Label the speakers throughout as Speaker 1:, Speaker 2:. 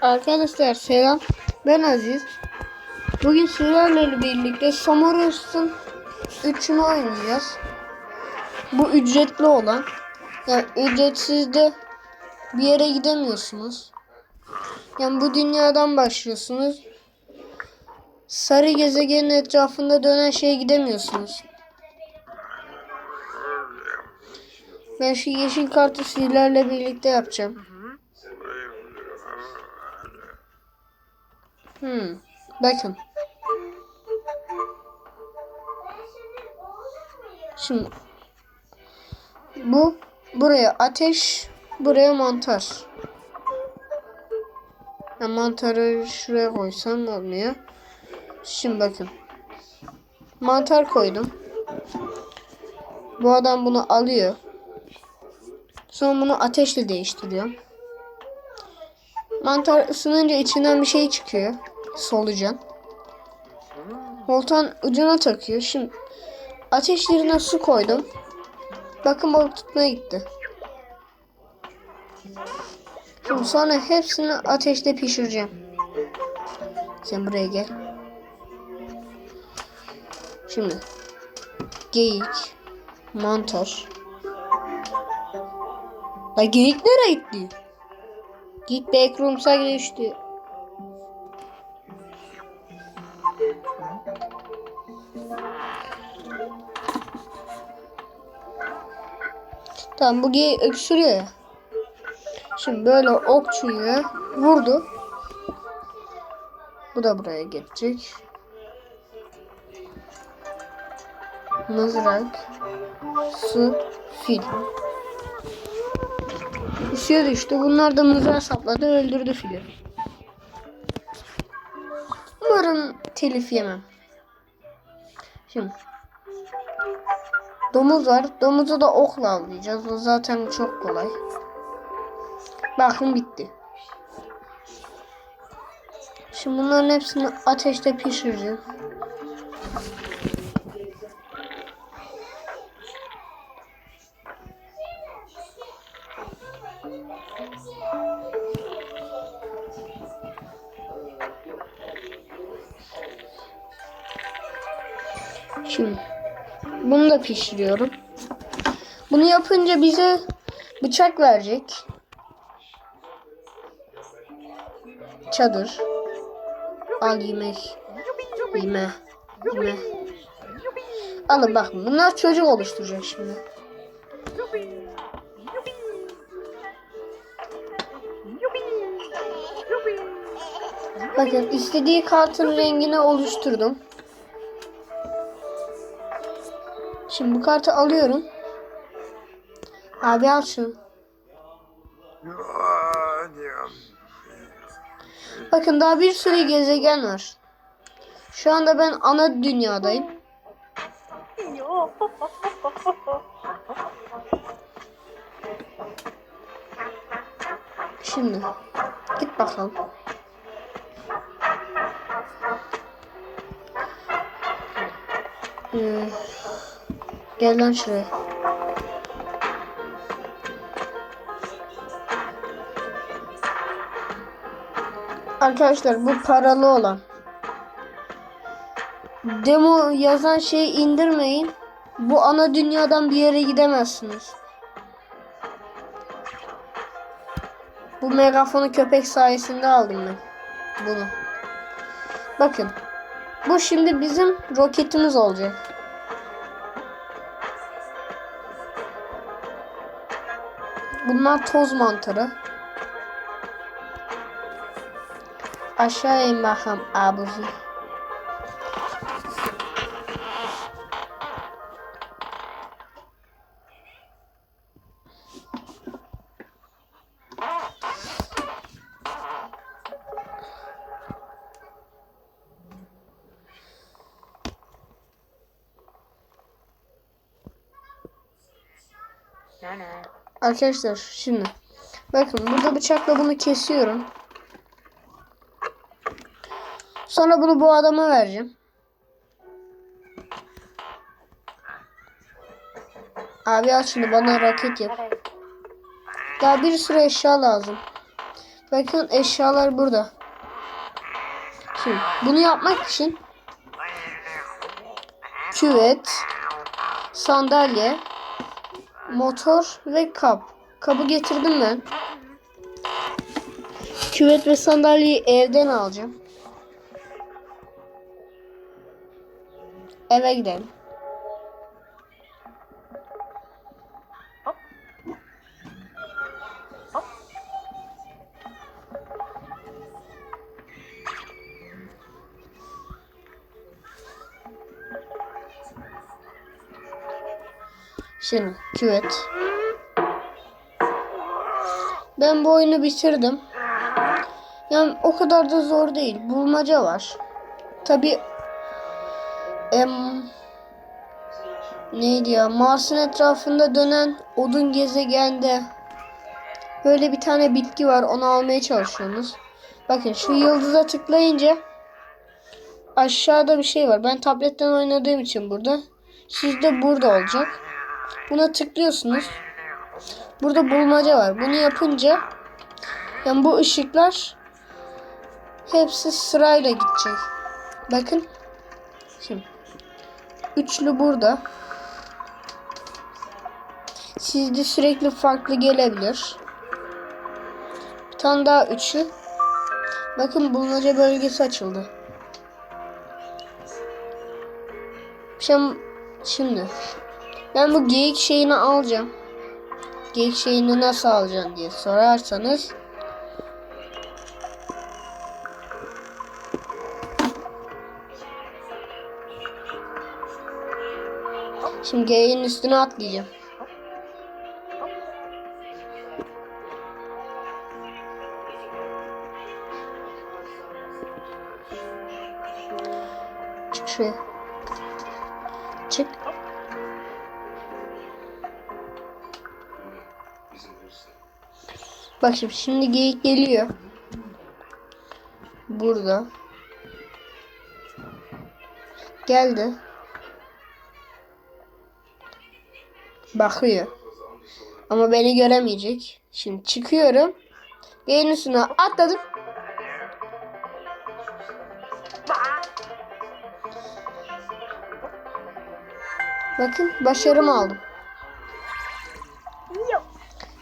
Speaker 1: Arkadaşlar selam. Ben Aziz. Bugün sizlerle birlikte Samurus'un 3'ünü oynayacağız. Bu ücretli olan. Yani ücretsiz de bir yere gidemiyorsunuz. Yani bu dünyadan başlıyorsunuz. Sarı gezegenin etrafında dönen şeye gidemiyorsunuz. Ben şu yeşil kartı sizlerle birlikte yapacağım. Hmm. Bakın. Şimdi bu buraya ateş, buraya mantar. Ya mantarı şuraya koysam olmuyor. Şimdi bakın. Mantar koydum. Bu adam bunu alıyor. Sonra bunu ateşle değiştiriyor. Mantar ısınınca içinden bir şey çıkıyor. Solucan. Voltan ucuna takıyor. Şimdi ateş yerine su koydum. Bakın balık tutmaya gitti. Şimdi sonra hepsini ateşte pişireceğim. Sen buraya gel. Şimdi geyik, mantar. La geyik nereye gitti? Git backrooms'a geçti. Tamam bu geyik öksürüyor ya. Şimdi böyle okçuyu vurdu. Bu da buraya geçecek. Mızrak, su, fil. Suya düştü. Bunlar da mızrağı sapladı. Öldürdü fili. Umarım telif yemem. Şimdi. Domuz var. Domuzu da okla avlayacağız. O zaten çok kolay. Bakın bitti. Şimdi bunların hepsini ateşte pişireceğim. Şimdi bunu da pişiriyorum. Bunu yapınca bize bıçak verecek. Çadır. Al yemek. Yeme. Yeme. Alın bakın bunlar çocuk oluşturacak şimdi. Bakın istediği kartın rengini oluşturdum. Şimdi bu kartı alıyorum. Abi al şunu. Bakın daha bir sürü gezegen var. Şu anda ben ana dünyadayım. Şimdi git bakalım. Ee, gel lan şuraya. Arkadaşlar bu paralı olan. Demo yazan şeyi indirmeyin. Bu ana dünyadan bir yere gidemezsiniz. Bu megafonu köpek sayesinde aldım ben. Bunu. Bakın. Bu şimdi bizim roketimiz olacak. Bunlar toz mantarı. Aşağı in bakalım abuzi. Arkadaşlar şimdi bakın burada bıçakla bunu kesiyorum. Sonra bunu bu adama vereceğim. Abi al şimdi bana raket yap. Daha bir sürü eşya lazım. Bakın eşyalar burada. Şimdi bunu yapmak için küvet, sandalye, motor ve kap. Kabı getirdim ben. Küvet ve sandalyeyi evden alacağım. Eve gidelim. Şimdi küvet. Ben bu oyunu bitirdim. Yani o kadar da zor değil. Bulmaca var. Tabi em, neydi ya? Mars'ın etrafında dönen odun gezegende böyle bir tane bitki var. Onu almaya çalışıyorsunuz. Bakın şu yıldıza tıklayınca aşağıda bir şey var. Ben tabletten oynadığım için burada. Sizde burada olacak. Buna tıklıyorsunuz. Burada bulmaca var. Bunu yapınca yani bu ışıklar hepsi sırayla gidecek. Bakın. Şimdi üçlü burada. Sizde sürekli farklı gelebilir. Bir tane daha üçü. Bakın bulmaca bölgesi açıldı. Şimdi, şimdi ben bu geyik şeyini alacağım. Geyik şeyini nasıl alacaksın diye sorarsanız Şimdi geyiğin üstüne atlayacağım. Bak şimdi, şimdi geyik geliyor. Burada. Geldi. Bakıyor. Ama beni göremeyecek. Şimdi çıkıyorum. Geyiğin üstüne atladım. Bakın başarımı aldım.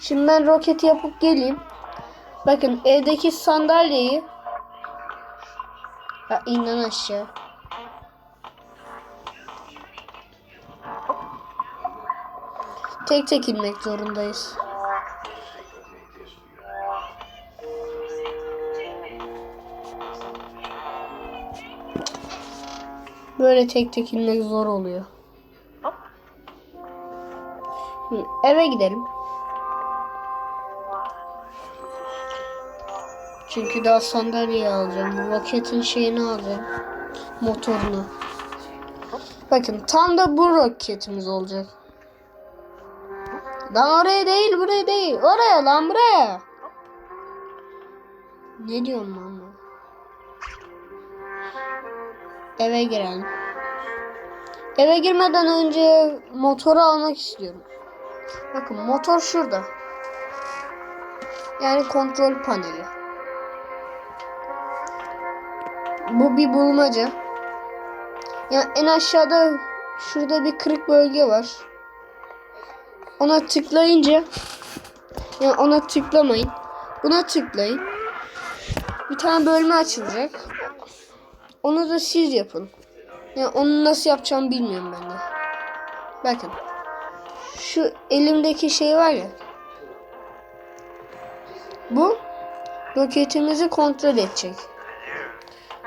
Speaker 1: Şimdi ben roketi yapıp geleyim. Bakın evdeki sandalyeyi ha, inden aşağı. Tek tek inmek zorundayız. Böyle tek tek inmek zor oluyor. Şimdi eve gidelim. Çünkü daha sandalyeyi alacağım. Bu roketin şeyini alacağım. Motorunu. Bakın tam da bu roketimiz olacak. Lan oraya değil buraya değil. Oraya lan buraya. Ne diyorum lan ben? Eve girelim. Eve girmeden önce motoru almak istiyorum. Bakın motor şurada. Yani kontrol paneli. Bu bir bulmaca. Yani en aşağıda şurada bir kırık bölge var. Ona tıklayınca yani ona tıklamayın. Buna tıklayın. Bir tane bölme açılacak. Onu da siz yapın. Yani onu nasıl yapacağımı bilmiyorum ben de. Bakın. Şu elimdeki şey var ya. Bu roketimizi kontrol edecek.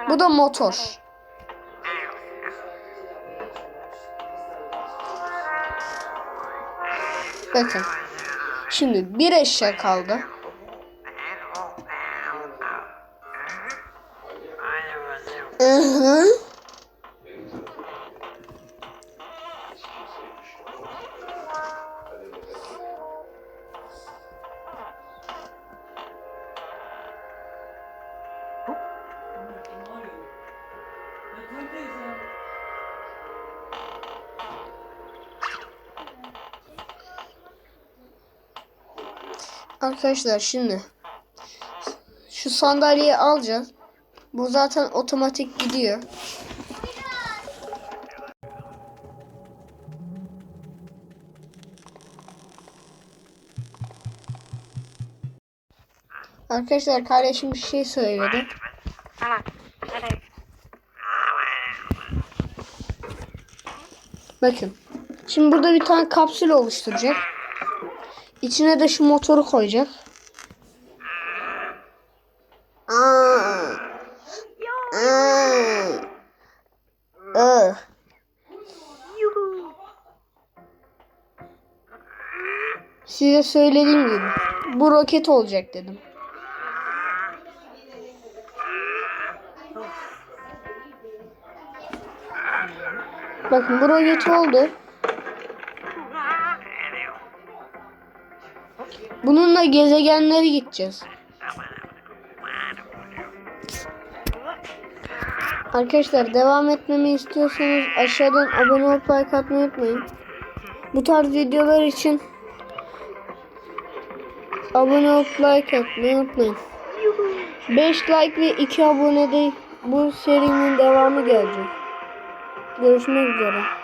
Speaker 1: Bu da motor. Bakın. Şimdi bir eşya kaldı. Hı Arkadaşlar şimdi Şu sandalyeyi alacağız. Bu zaten otomatik gidiyor. Arkadaşlar kardeşim bir şey söyledi. Bakın. Şimdi burada bir tane kapsül oluşturacak. İçine de şu motoru koyacak. Size söylediğim gibi bu roket olacak dedim. Bakın bu roket oldu. Bununla gezegenlere gideceğiz. Arkadaşlar devam etmemi istiyorsanız aşağıdan abone olup like atmayı unutmayın. Bu tarz videolar için abone olup like atmayı unutmayın. 5 like ve 2 abone de bu serinin devamı gelecek. Görüşmek üzere.